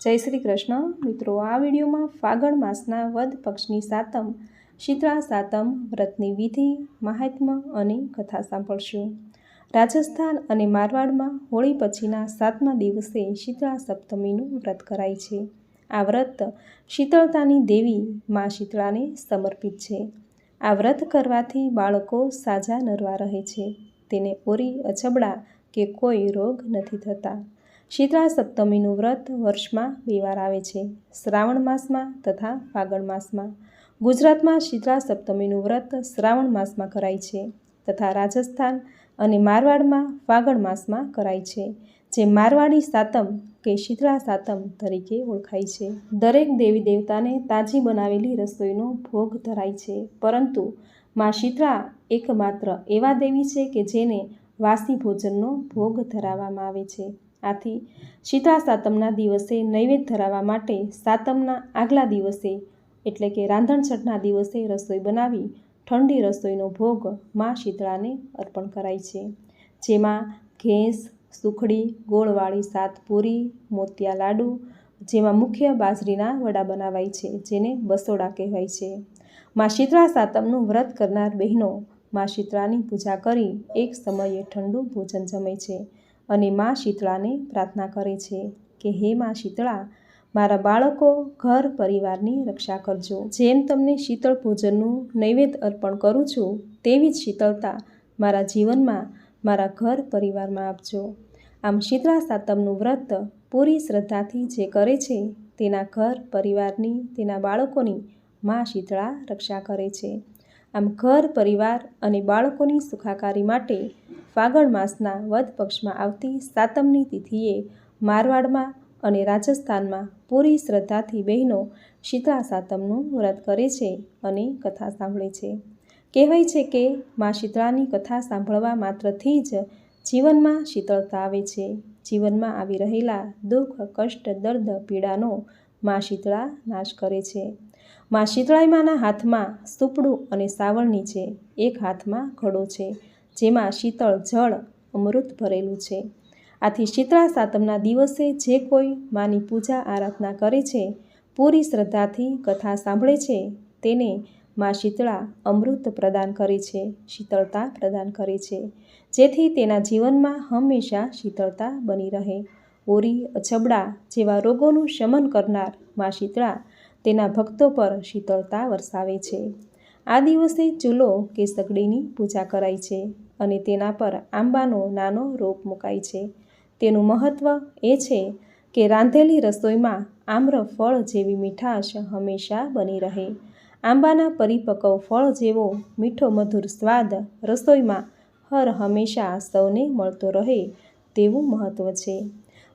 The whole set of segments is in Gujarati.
જય શ્રી કૃષ્ણ. મિત્રો, આ વિડીયોમાં ફાગણ માસના વદ પક્ષની સાતમ, શીતળા સાતમ વ્રતની વિધિ, મહાત્મ્ય અને કથા સાંભળશું. રાજસ્થાન અને મારવાડમાં હોળી પછીના સાતમા દિવસે શીતળા સપ્તમીનું વ્રત કરાય છે. આ વ્રત શીતળતાની દેવી મા શીતળાને સમર્પિત છે. આ વ્રત કરવાથી બાળકો સાજા નરવા રહે છે. તેને ઓરી અછબડા કે કોઈ રોગ નથી થતા. શીતળા સપ્તમીનું વ્રત વર્ષમાં બે વાર આવે છે. શ્રાવણ માસમાં તથા ફાગણ માસમાં. ગુજરાતમાં શીતળા સપ્તમીનું વ્રત શ્રાવણ માસમાં કરાય છે તથા રાજસ્થાન અને મારવાડમાં ફાગણ માસમાં કરાય છે, જે મારવાડી સાતમ કે શીતળા સાતમ તરીકે ઓળખાય છે. દરેક દેવી દેવતાને તાજી બનાવેલી રસોઈનો ભોગ ધરાય છે, પરંતુ મા શીતળા એકમાત્ર એવા દેવી છે કે જેને વાસી ભોજનનો ભોગ ધરાવવામાં આવે છે. આથી શીતળા સાતમના દિવસે નૈવેદ્ય ધરાવવા માટે સાતમના આગલા દિવસે, એટલે કે રાંધણછઠના દિવસે રસોઈ બનાવી ઠંડી રસોઈનો ભોગ મા શીતળાને અર્પણ કરાય છે. જેમાં ઘેંસ, સુખડી, ગોળવાળી સાતપુરી મોતિયા લાડુ, જેમાં મુખ્ય બાજરીના વડા બનાવાય છે, જેને બસોડા કહેવાય છે. મા શીતળા સાતમનું વ્રત કરનાર બહેનો મા શીતળાની પૂજા કરી એક સમયે ઠંડુ ભોજન જમે છે. અને મા શીતળાને પ્રાર્થના કરે છે કે, હે મા શીતળા, મારા બાળકો, ઘર, પરિવારની રક્ષા કરજો. જેમ તમને શીતળ ભોજનનું નૈવેદ્ય અર્પણ કરું છું, તેવી જ શીતળતા મારા જીવનમાં, મારા ઘર, પરિવારમાં આપજો. આમ શીતળા સાતમનું વ્રત પૂરી શ્રદ્ધાથી જે કરે છે, તેના ઘર, પરિવારની, તેના બાળકોની મા શીતળા રક્ષા કરે છે. આમ ઘર, પરિવાર અને બાળકોની સુખાકારી માટે ફાગણ માસના વદ પક્ષમાં આવતી સાતમની તિથિએ મારવાડમાં અને રાજસ્થાનમાં પૂરી શ્રદ્ધાથી બહેનો શીતળા સાતમનું વ્રત કરે છે અને કથા સાંભળે છે. કહેવાય છે કે મા શીતળાની કથા સાંભળવા માત્રથી જ જીવનમાં શીતળતા આવે છે. જીવનમાં આવી રહેલા દુઃખ, કષ્ટ, દર્દ, પીડાનો મા શીતળા નાશ કરે છે. મા શીતળાઈમાના હાથમાં સુપડું અને સાવરણી છે. એક હાથમાં ઘડો છે. જેમાં શીતળ જળ અમૃત ભરેલું છે. આથી શીતળા સાતમના દિવસે જે કોઈ માની પૂજા આરાધના કરે છે, પૂરી શ્રદ્ધાથી કથા સાંભળે છે, તેને મા શીતળા અમૃત પ્રદાન કરે છે, શીતળતા પ્રદાન કરે છે. જેથી તેના જીવનમાં હંમેશા શીતળતા બની રહે. ઓરી, અછબડા જેવા રોગોનું શમન કરનાર મા શીતળા તેના ભક્તો પર શીતળતા વરસાવે છે. આ દિવસે ચૂલો કે સગડીની પૂજા કરાય છે. અને તેના પર આંબાનો નાનો રોપ મુકાય છે. તેનું મહત્ત્વ એ છે કે રાંધેલી રસોઈમાં આમ્ર ફળ જેવી મીઠાશ હંમેશા બની રહે. આંબાના પરિપક્વ ફળ જેવો મીઠો મધુર સ્વાદ રસોઈમાં હર હંમેશા સૌને મળતો રહે તેવું મહત્ત્વ છે.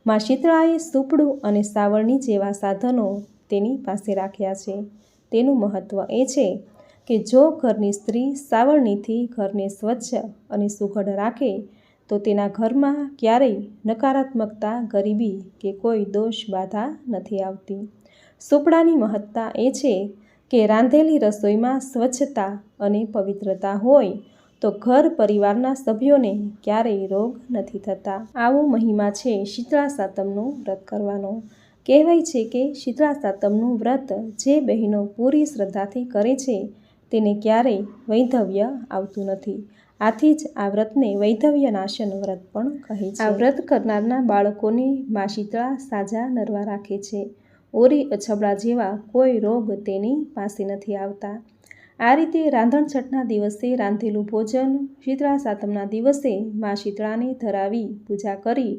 મા શીતળાએ સુપડું અને સાવરણી જેવા સાધનો તેની પાસે રાખ્યા છે. તેનું મહત્ત્વ એ છે કે જો ઘરની સ્ત્રી સાવરણીથી ઘરને સ્વચ્છ અને સુઘડ રાખે, તો તેના ઘરમાં ક્યારેય નકારાત્મકતા, ગરીબી કે કોઈ દોષ બાધા નથી આવતી. સુપડાની મહત્તા એ છે કે રાંધેલી રસોઈમાં સ્વચ્છતા અને પવિત્રતા હોય, તો ઘર પરિવારના સભ્યોને ક્યારેય રોગ નથી થતા. આવો મહિમા છે શીતળા સાતમનું વ્રત કરવાનો. કહેવાય છે કે શીતળા સાતમનું વ્રત જે બહેનો પૂરી શ્રદ્ધાથી કરે છે તેને ક્યારેય વૈધવ્ય આવતું નથી. આથી જ આ વ્રતને વૈધવ્ય નાશન વ્રત પણ કહે છે. આ વ્રત કરનારના બાળકોને મા શીતળા સાજા નરવા રાખે છે. ઓરી અછબડા જેવા કોઈ રોગ તેની પાસે નથી આવતા. આ રીતે રાંધણછઠના દિવસે રાંધેલું ભોજન શીતળા સાતમના દિવસે મા શીતળાને ધરાવી પૂજા કરી,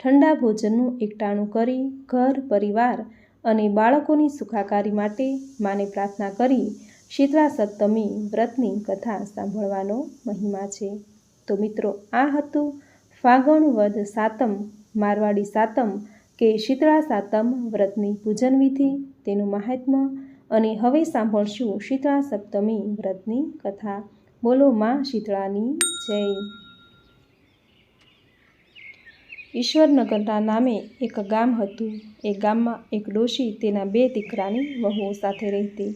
ઠંડા ભોજનનું એકટાણું કરી, ઘર, પરિવાર અને બાળકોની સુખાકારી માટે માને પ્રાર્થના કરી શીતળા સપ્તમી વ્રતની કથા સાંભળવાનો મહિમા છે. તો મિત્રો, આ હતું ફાગણ વદ સાતમ, મારવાડી સાતમ કે શીતળા સાતમ વ્રતની પૂજન વિધિ તેનું મહાત્મ્ય અને હવે સાંભળશું શીતળા સપ્તમી વ્રતની કથા. બોલો માં શીતળાની જય. ઈશ્વરનગરના નામે એક ગામ હતું. એ ગામમાં એક ડોશી તેના બે દીકરાની વહુઓ સાથે રહેતી.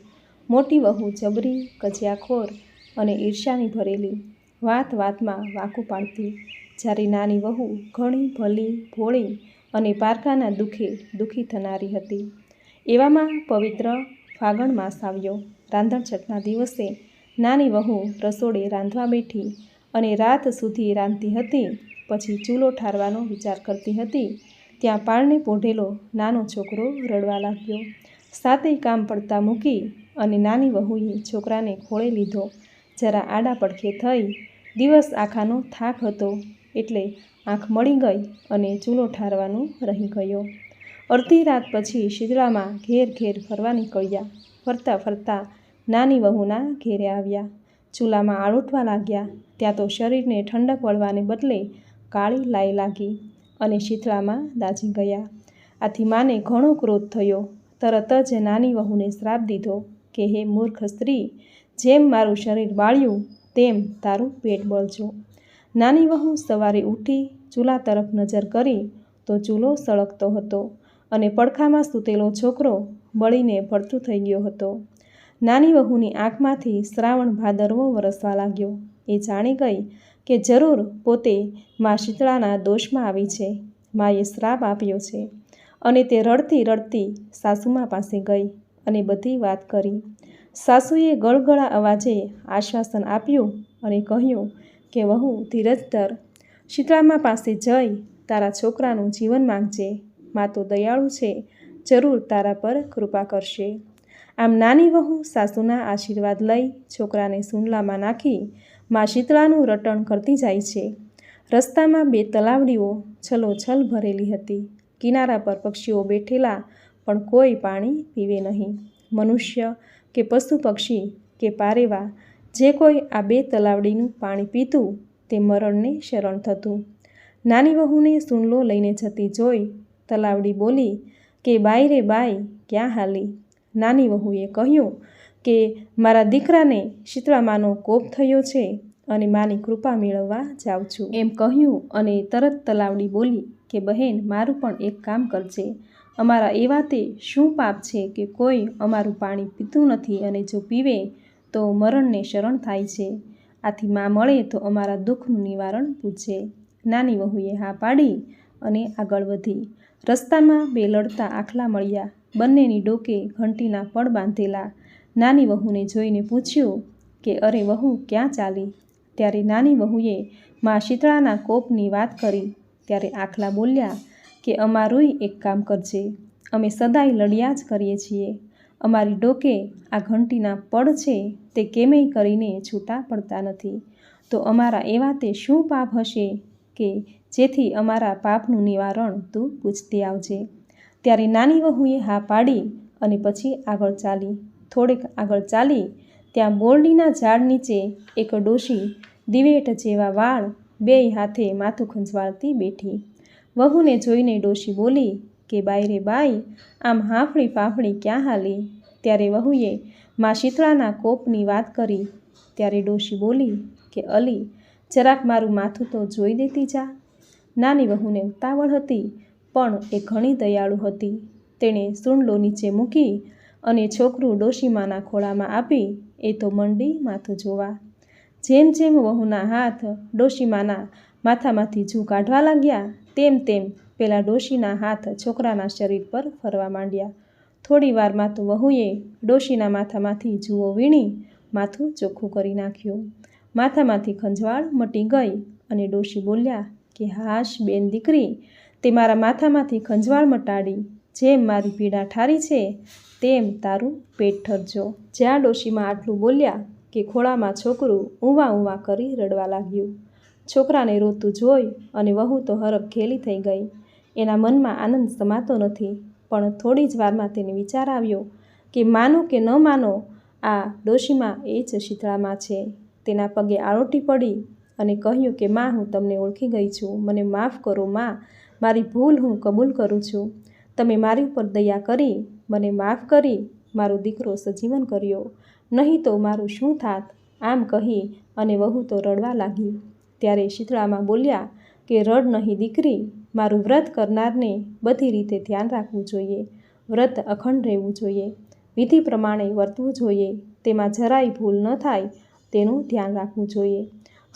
મોટી વહુ જબરી, કજિયાખોર અને ઈર્ષ્યાની ભરેલી વાત વાતમાં વાકું પાડતી. જ્યારે નાની વહુ ઘણી ભલી, ભોળી અને પારકાના દુઃખે દુઃખી થનારી હતી. એવામાં પવિત્ર ફાગણ માસ આવ્યો. રાંધણછઠના દિવસે નાની વહુ રસોડે રાંધવા બેઠી અને રાત સુધી રાંધતી હતી. પછી ચૂલો ઠારવાનો વિચાર કરતી હતી. ત્યાં પાળને પોઢેલો નાનો છોકરો રડવા લાગ્યો. સાતેય કામ પડતા મૂકી અને નાની વહુએ છોકરાને ખોળે લીધો. જરા આડા પડખે થઈ દિવસ આખાનો થાક હતો એટલે આંખ મળી ગઈ અને ચૂલો ઠારવાનો રહી ગયો. અડધી રાત પછી શીતળામાં ઘેર ઘેર ફરવા નીકળ્યા. ફરતા ફરતા નાની વહુના ઘેરે આવ્યા. ચૂલામાં આળોટવા લાગ્યા. ત્યાં તો શરીરને ઠંડક વળવાને બદલે કાળી લાઈ લાગી અને શીતળામાં દાઝી ગયા. આથી માને ઘણો ક્રોધ થયો. તરત જ નાની વહુને શ્રાપ દીધો કે, હે મૂર્ખ સ્ત્રી, જેમ મારું શરીર બાળ્યું તેમ તારું પેટ બળજો. નાની વહુ સવારે ઊઠી ચૂલા તરફ નજર કરી તો ચૂલો સળગતો હતો અને પડખામાં સૂતેલો છોકરો બળીને ભડથું થઈ ગયો હતો. નાની વહુની આંખમાંથી શ્રાવણ ભાદરવો વરસવા લાગ્યો. એ જાણી ગઈ કે જરૂર પોતે મા શીતળાના દોષમાં આવી છે. માએ શ્રાપ આપ્યો છે. અને તે રડતી રડતી સાસુમા પાસે ગઈ અને બધી વાત કરી. સાસુએ ગળગળા અવાજે આશ્વાસન આપ્યું અને કહ્યું કે, વહુ, ધીરજ ધર. શીતળામા પાસે જઈ તારા છોકરાનું જીવન માંગજે. મા તો દયાળુ છે. જરૂર તારા પર કૃપા કરશે. આમ નાની વહુ સાસુના આશીર્વાદ લઈ છોકરાને સુંડલામાં નાખી મા શીતળાનું રટણ કરતી જાય છે. રસ્તામાં બે તલાવડીઓ છલોછલ ભરેલી હતી. કિનારા પર પક્ષીઓ બેઠેલા પણ કોઈ પાણી પીવે નહીં. મનુષ્ય કે પશુ પક્ષી કે પારેવા જે કોઈ આ બે તલાવડીનું પાણી પીતું તે મરણને શરણ થતું. નાની વહુને સૂંડલો લઈને જતી જોઈ તલાવડી બોલી, કે બાઈ રે બાઈ, ક્યાં હાલી? નાની વહુએ કહ્યું કે, મારા દીકરાને શીતળામાનો કોપ થયો છે અને માની કૃપા મેળવવા જાઉં છું. એમ કહ્યું અને તરત તલાવડી બોલી કે બહેન, મારું પણ એક કામ કરજે. અમારા એવા તે શું પાપ છે કે કોઈ અમારું પાણી પીતું નથી અને જો પીવે, તો મરણને શરણ થાય છે. આથી માં મળે તો અમારા દુઃખનું નિવારણ પૂછે. નાની વહુએ હા પાડી અને આગળ વધી. રસ્તામાં બે લડતા આખલા મળ્યા. બંનેની ડોકે ઘંટીના પડ બાંધેલા. નાની વહુને જોઈને પૂછ્યું કે, અરે વહુ, ક્યાં ચાલી? ત્યારે નાની વહુએ મા શીતળાના કોપની વાત કરી. ત્યારે આખલા બોલ્યા કે અમારુંય એક કામ કરજે. અમે સદાય લડ્યા જ કરીએ છીએ. અમારી ડોકે આ ઘંટીના પડ છે તે કેમેય કરીને છૂટા પડતા નથી. તો અમારા એવા તે શું પાપ હશે કે જેથી અમારા પાપનું નિવારણ તું પૂછતી આવજે. ત્યારે નાની વહુએ હા પાડી અને પછી આગળ ચાલી. થોડેક આગળ ચાલી, ત્યાં બોરડીના ઝાડ નીચે એક ડોશી દિવેટ જેવા વાળ બેય હાથે માથું ખંજવાળતી બેઠી. વહુને જોઈને ડોશી બોલી, કે બાઈ રે બાઈ, આમ હાંફળી ફાંફળી ક્યાં હાલી? ત્યારે વહુએ મા શીતળાના કોપની વાત કરી. ત્યારે ડોશી બોલી, કે અલી, જરાક મારું માથું તો જોઈ દેતી જા. નાની વહુને ઉતાવળ હતી, પણ એ ઘણી દયાળુ હતી. તેણે સૂંડલો નીચે મૂકી અને છોકરું ડોશીમાના ખોળામાં આપી, એ તો મંડી માથું જોવા. જેમ જેમ વહુના હાથ ડોશીમાના માથામાંથી જૂ કાઢવા લાગ્યા, તેમ તેમ પેલા ડોશીના હાથ છોકરાના શરીર પર ફરવા માંડ્યા. થોડી વારમાં તો વહુએ ડોશીના માથામાંથી જુઓ વીણી, માથું ચોખ્ખું કરી નાખ્યું. માથામાંથી ખંજવાળ મટી ગઈ અને ડોશી બોલ્યા કે હાશ બેન દીકરી, તે મારા માથામાંથી ખંજવાળ મટાડી, જેમ મારી પીડા ઠારી છે, તેમ તારું પેટ ઠરજો. જ્યાં ડોશીમાં આટલું બોલ્યા કે ખોળામાં છોકરું ઊંવા ઊંવા કરી રડવા લાગ્યું. છોકરાને રોતું જોઈ અને વહુ તો હરખ ઘેલી થઈ ગઈ. એના મનમાં આનંદ સમાતો નથી, પણ થોડી જ વારમાં તેને વિચાર આવ્યો કે માનો કે ન માનો, આ ડોશીમાં એ જ શીતળામાં છે. તેના પગે આળોટી પડી અને કહ્યું કે, માં, હું તમને ઓળખી ગઈ છું. મને માફ કરો, માં. મારી ભૂલ હું કબૂલ કરું છું. તમે મારી ઉપર દયા કરી, મને માફ કરી. મારો દીકરો સજીવન કર્યો. નહીં તો મારું શું થાત? આમ કહી અને વહુ તો રડવા લાગી. ત્યારે શીતળામાં બોલ્યા કે, રડ નહીં દીકરી, મારું વ્રત કરનારને બધી રીતે ધ્યાન રાખવું જોઈએ, વ્રત અખંડ રહેવું જોઈએ, વિધિ પ્રમાણે વર્તવું જોઈએ, તેમાં જરાય ભૂલ ન થાય, તેનું ધ્યાન રાખવું જોઈએ.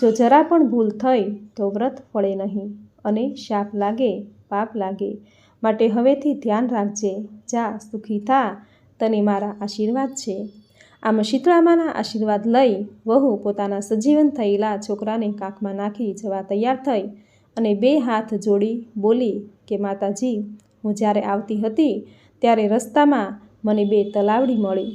જો જરા પણ ભૂલ થઈ, તો વ્રત ફળે નહીં અને શાપ લાગે, પાપ લાગે. માટે હવેથી ધ્યાન રાખજે. જા, સુખી થા. તને મારા આશીર્વાદ છે. આમ શીતળામાના આશીર્વાદ લઈ વહુ પોતાના સજીવન થયેલા છોકરાને કાંખમાં નાખી જવા તૈયાર થઈ અને બે હાથ જોડી બોલી કે, માતાજી, હું જ્યારે આવતી હતી ત્યારે રસ્તામાં મને બે તલાવડી મળી.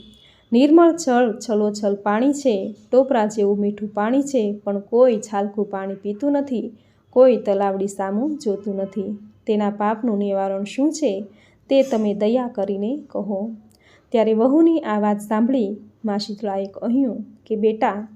નિર્મળ છળ છલોછલ પાણી છે, ટોપરા જેવું મીઠું પાણી છે, પણ કોઈ છાલકું પાણી પીતું નથી, કોઈ તલાવડી સામું જોતું નથી. તેના પાપનું નિવારણ શું છે તે તમે દયા કરીને કહો. ત્યારે વહુની આ વાત સાંભળી મા શીતળાએ કહ્યું કે, બેટા,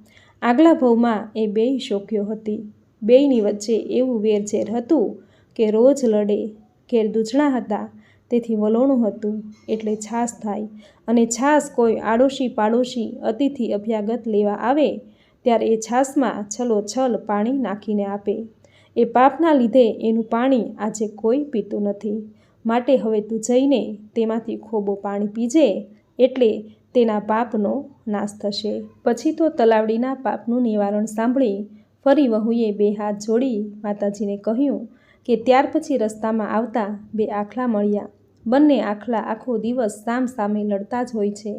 આગલા ભવમાં એ બેય શોખ્યો હતી. બેયની વચ્ચે એવું વેરઝેર હતું કે રોજ લડે, ઘેર દૂધણા હતા, તેથી વલોણું હતું, એટલે છાસ થાય. અને છાસ કોઈ આડોશી પાડોશી અતિથિ અભ્યાગત લેવા આવે, ત્યારે એ છાસમાં છલોછલ પાણી નાખીને આપે. એ પાપના લીધે એનું પાણી આજે કોઈ પીતું નથી. માટે હવે તું જઈને તેમાંથી ખોબો પાણી પીજે, એટલે તેના પાપનો નાશ થશે. પછી તો તલાવડીના પાપનું નિવારણ સાંભળી ફરી વહુએ બે હાથ જોડી માતાજીને કહ્યું કે ત્યાર પછી રસ્તામાં આવતા બે આખલા મળ્યા. બંને આખલા આખો દિવસ સામ સામે લડતા જ હોય છે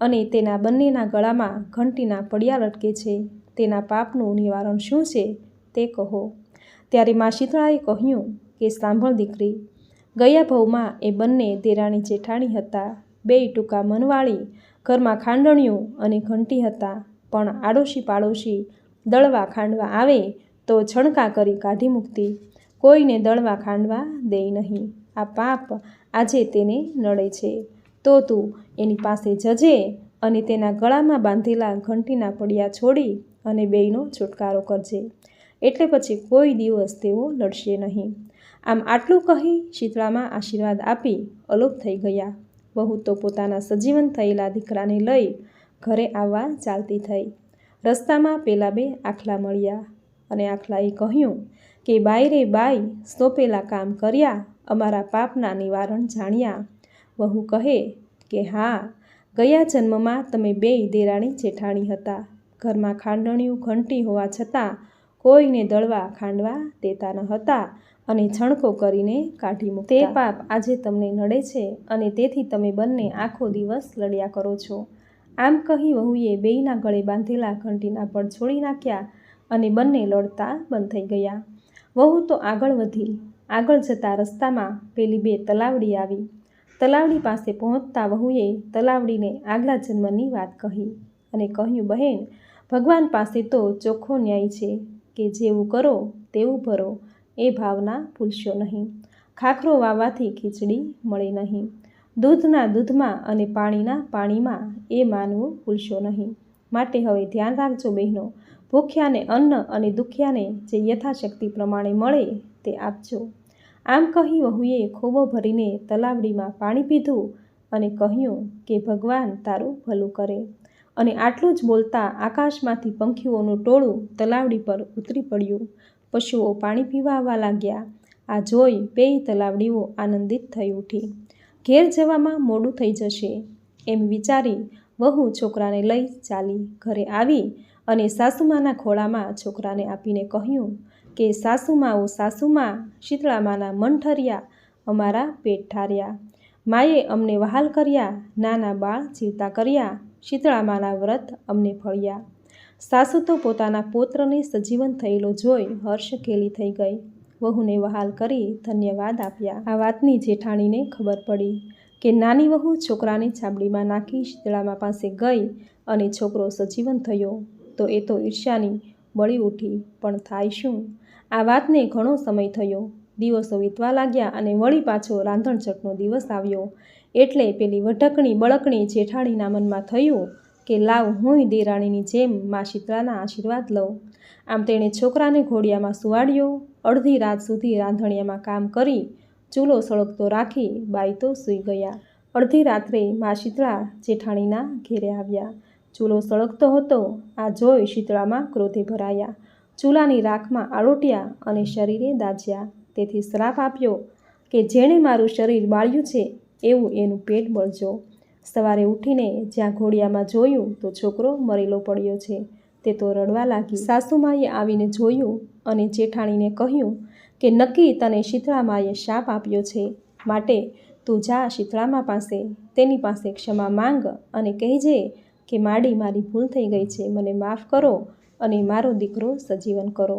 અને તેના બંનેના ગળામાં ઘંટીના પડિયા લટકે છે. તેના પાપનું નિવારણ શું છે તે કહો. ત્યારે મા શીતળાએ કહ્યું કે સાંભળ દીકરી, ગયા ભવમાં એ બંને દેરાણી જેઠાણી હતા. બેય ટૂંકા મનવાળી ઘરમાં ખાંડણીઓ અને ઘંટી હતા. પણ આડોશી પાડોશી દળવા ખાંડવા આવે તો છણકા કરી કાઢી મૂકતી. કોઈને દળવા ખાંડવા દે નહીં. આ પાપ આજે તેને નડે છે. તો તું એની પાસે જજે અને તેના ગળામાં બાંધેલા ઘંટીના પડિયા છોડી અને બેયનો છુટકારો કરજે. એટલે પછી કોઈ દિવસ તેઓ લડશે નહીં. આમ આટલું કહી શીતળામાં આશીર્વાદ આપી અલોપ થઈ ગયા. વહુ તો પોતાના સજીવન થયેલા દીકરાને લઈ ઘરે આવવા ચાલતી થઈ. રસ્તામાં પેલા બે આખલા મળ્યા અને આખલાએ કહ્યું કે, બાઈ રે બાઈ સોંપેલા કામ કર્યા, અમારા પાપના નિવારણ જાણ્યા. વહુ કહે કે, હા, ગયા જન્મમાં તમે બેય દેરાણી જેઠાણી હતા. ઘરમાં ખાંડણિયું ઘંટી હોવા છતાં કોઈને દળવા ખાંડવા દેતા ન હતા અને છણકો કરીને કાઢી મૂકતા. તે પાપ આજે તમને નડે છે અને તેથી તમે બંને આખો દિવસ લડ્યા કરો છો. આમ કહી વહુએ બેયના ગળે બાંધેલા ઘંટીના પડ છોડી નાખ્યા અને બંને લડતા બંધ થઈ ગયા. વહુ તો આગળ વધી, આગળ જતા રસ્તામાં પેલી બે તલાવડી આવી. તલાવડી પાસે પહોંચતા વહુએ તલાવડીને આગલા જન્મની વાત કહી અને કહ્યું, બહેન, ભગવાન પાસે તો ચોખ્ખો ન્યાય છે. કે જેવું કરો, તેવું ભરો, એ ભાવના ભૂલશો નહીં. ખાખરો વાવવાથી ખીચડી મળે નહીં. દૂધના દૂધમાં અને પાણીના પાણીમાં એ માનવું ભૂલશો નહીં. માટે હવે ધ્યાન રાખજો બહેનો, ભૂખ્યાને અન્ન અને દુખ્યાને જે યથાશક્તિ પ્રમાણે મળે તે આપજો. આમ કહી વહુએ ખોબો ભરીને તલાવડીમાં પાણી પીધું અને કહ્યું કે ભગવાન તારું ભલું કરે. અને આટલું જ બોલતા આકાશમાંથી પંખીઓનું ટોળું તલાવડી પર ઉતરી પડ્યું. પશુઓ પાણી પીવા આવવા લાગ્યા. આ જોઈ બેય તલાવડીઓ આનંદિત થઈ ઉઠી. ઘેર જવામાં મોડું થઈ જશે એમ વિચારી વહુ છોકરાને લઈ ચાલી ઘરે આવી અને સાસુમાના ખોળામાં છોકરાને આપીને કહ્યું કે, સાસુમાઓ, સાસુમા, શીતળામાના મન ઠર્યા, અમારા પેટ ઠાર્યા. માએ અમને વહાલ કર્યા, નાના બાળ જીવતા કર્યા. શીતળામાના વ્રત અમને ફળ્યા. સાસુ તો પોતાના પુત્રને સજીવન થયેલો જોઈ હર્ષ ખેલી થઈ ગઈ. વહુને વહાલ કરી ધન્યવાદ આપ્યા. આ વાતની જેઠાણીને ખબર પડી કે નાની વહુ છોકરાને છાબડીમાં નાખી શીતળામાં પાસે ગઈ અને છોકરો સજીવન થયો તો એ તો ઈર્ષ્યાની બળી ઉઠી. પણ થાય શું? આ વાતને ઘણો સમય થયો. દિવસો વીતવા લાગ્યા અને વળી પાછો રાંધણછટનો દિવસ આવ્યો. એટલે પેલી વઢકણી બળકણી જેઠાણીના મનમાં થયું કે, લાવ હુંય દેરાણીની જેમ મા શીતળાના આશીર્વાદ લઉં. આમ તેણે છોકરાને ઘોડિયામાં સુવાડ્યો, અડધી રાત સુધી રાંધણિયામાં કામ કરી, ચૂલો સળગતો રાખી બાઈ તો સૂઈ ગયા. અડધી રાત્રે મા શીતળા જેઠાણીના ઘેરે આવ્યા. ચૂલો સળગતો હતો, આ જોઈ શીતળામાં ક્રોધે ભરાયા. ચૂલાની રાખમાં આળોટ્યા અને શરીરે દાજ્યા. તેથી શ્રાપ આપ્યો કે, જેણે મારું શરીર બાળ્યું છે એવું એનું પેટ બળજો. સવારે ઉઠીને જ્યાં ઘોડિયામાં જોયું તો છોકરો મરેલો પડ્યો છે. તે તો રડવા લાગી. સાસુમાએ આવીને જોયું અને જેઠાણીને કહ્યું કે નક્કી તને શીતળામાએ શાપ આપ્યો છે. માટે તું જા શીતળામા પાસે, તેની પાસે ક્ષમા માંગ અને કહેજે કે માડી મારી ભૂલ થઈ ગઈ છે. મને માફ કરો અને મારો દીકરો સજીવન કરો.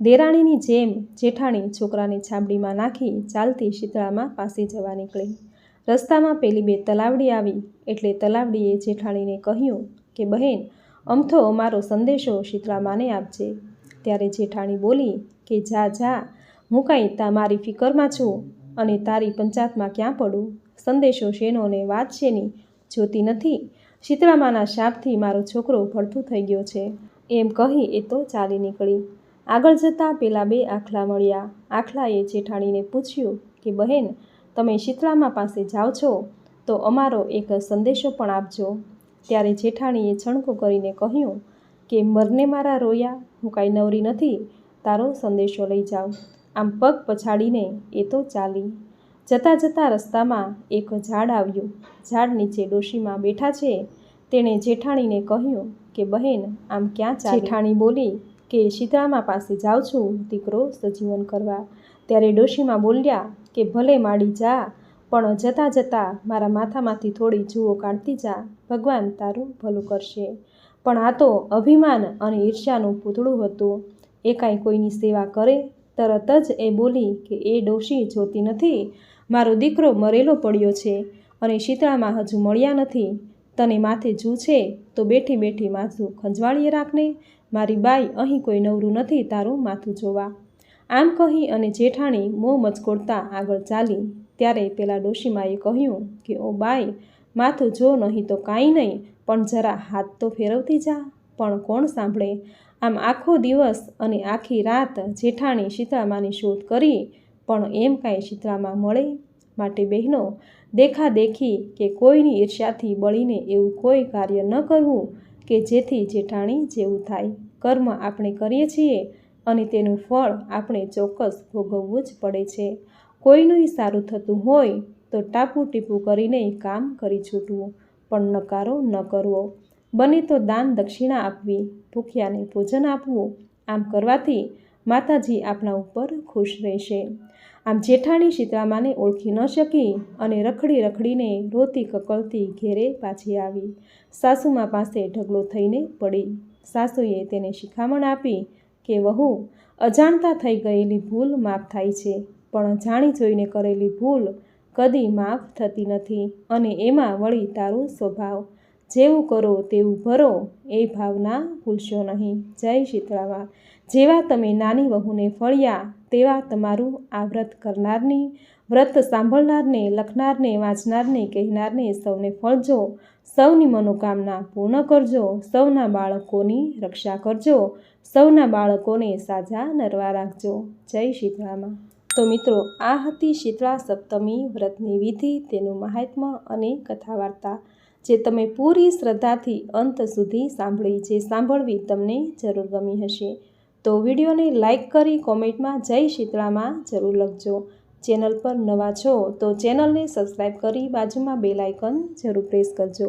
દેરાણીની જેમ જેઠાણી છોકરાને છાબડીમાં નાખી ચાલતી શીતળામાં પાસે જવા નીકળી. રસ્તામાં પેલી બે તલાવડી આવી એટલે તલાવડીએ જેઠાણીને કહ્યું કે, બહેન, અમથો અમારો સંદેશો શીતળામાને આપજે. ત્યારે જેઠાણી બોલી કે, જા જા, હું કાંઈ મારી ફિકરમાં છું અને તારી પંચાયતમાં ક્યાં પડું? સંદેશો શેનો ને વાત શેની? જોતી નથી. શીતળામાના શાપથી મારો છોકરો ભડથું થઈ ગયો છે. એમ કહી એ તો ચાલી નીકળી. આગળ જતાં પેલા બે આખલા મળ્યા. આખલાએ જેઠાણીને પૂછ્યું કે, બહેન તમે શીતળામાં પાસે જાઓ છો, તો અમારો એક સંદેશો પણ આપજો. ત્યારે જેઠાણીએ છણકો કરીને કહ્યું કે, મરને મારા રોયા, હું કાંઈ નવરી નથી, તારો સંદેશો લઈ જાઉં. આમ પગ પછાડીને એ તો ચાલી. જતાં જતાં રસ્તામાં એક ઝાડ આવ્યું. ઝાડ નીચે ડોશીમાં બેઠા છે. તેણે જેઠાણીને કહ્યું કે, બહેન, આમ ક્યાં ચાલી? જેઠાણી બોલી કે શીતળામાં પાસે જાઉં છું, દીકરો સજીવન કરવા. ત્યારે ડોશીમાં બોલ્યા કે ભલે માડી જા, પણ જતાં જતાં મારા માથામાંથી થોડી જુઓ કાઢતી જા. ભગવાન તારું ભલું કરશે. પણ આ તો અભિમાન અને ઈર્ષ્યાનું પૂતળું હતું. એ કાંઈ કોઈની સેવા કરે? તરત જ એ બોલી કે એ ડોશી જોતી નથી. મારો દીકરો મરેલો પડ્યો છે અને શીતળામાં હજુ મળ્યા નથી. તને માથે જૂ છે તો બેઠી બેઠી માથું ખંજવાળીએ રાખને. મારી બાઈ અહીં કોઈ નવરું નથી તારું માથું જોવા. આમ કહી અને જેઠાણી મોં મચકોડતા આગળ ચાલી. ત્યારે પેલા ડોશીમાએ કહ્યું કે, ઓ બાઈ, માથું જો નહીં તો કાંઈ નહીં, પણ જરા હાથ તો ફેરવતી જા. પણ કોણ સાંભળે? આમ આખો દિવસ અને આખી રાત જેઠાણી શીતળામાની શોધ કરી, પણ એમ કાંઈ શીતળામાં મળે માટે બહેનો દેખાદેખી કે કોઈની ઈર્ષ્યાથી બળીને એવું કોઈ કાર્ય ન કરવું કે જેથી જેઠાણી જેવું થાય. કર્મ આપણે કરીએ છીએ અને તેનું ફળ આપણે ચોક્કસ ભોગવવું જ પડે છે. કોઈનું સારું થતું હોય તો ટાપુ ટીપું કરીને કામ કરી છૂટવું, પણ નકારો ન કરવો. બને તો દાન દક્ષિણા આપવી, ભૂખ્યાને ભોજન આપવું, આમ કરવાથી માતાજી આપણા ઉપર ખુશ રહેશે. આમ જેઠાણી સીતામાને ઓળખી ન શકી અને રખડી રખડીને રોતી કકળતી ઘેરે પાછી આવી. સાસુમા પાસે ઢગલો થઈને પડી. સાસુએ તેને શિખામણ આપી કે વહુ, અજાણતા થઈ ગયેલી ભૂલ માફ થાય છે, પણ જાણી જોઈને કરેલી ભૂલ કદી માફ થતી નથી અને એમાં વળી તારો સ્વભાવ. જેવું કરો તેવું ભરો, એ ભાવના ભૂલશો નહીં. જય શીતળામાં. જેવા તમે નાની વહુને ફળ્યા, તેવા તમારું આ વ્રત કરનારની, વ્રત સાંભળનારને, લખનારને, વાંચનારને, કહેનારને સૌને ફળજો. સૌની મનોકામના પૂર્ણ કરજો. સૌના બાળકોની રક્ષા કરજો. સૌના બાળકોને સાજા નરવા રાખજો. જય શીતળામાં તો મિત્રો, આ હતી શીતળા સપ્તમી વ્રતની વિધિ, તેનું મહાત્મ્ય અને કથા વાર્તા જે તમે પૂરી શ્રદ્ધાથી અંત સુધી સાંભળી, જે સાંભળવી તમને જરૂર ગમી હશે. તો વિડીયોને લાઇક કરી કોમેન્ટમાં જય શીતળામાં જરૂર લખજો. ચેનલ પર નવા છો તો ચેનલને સબસ્ક્રાઈબ કરી બાજુમાં બેલ જરૂર પ્રેસ કરજો.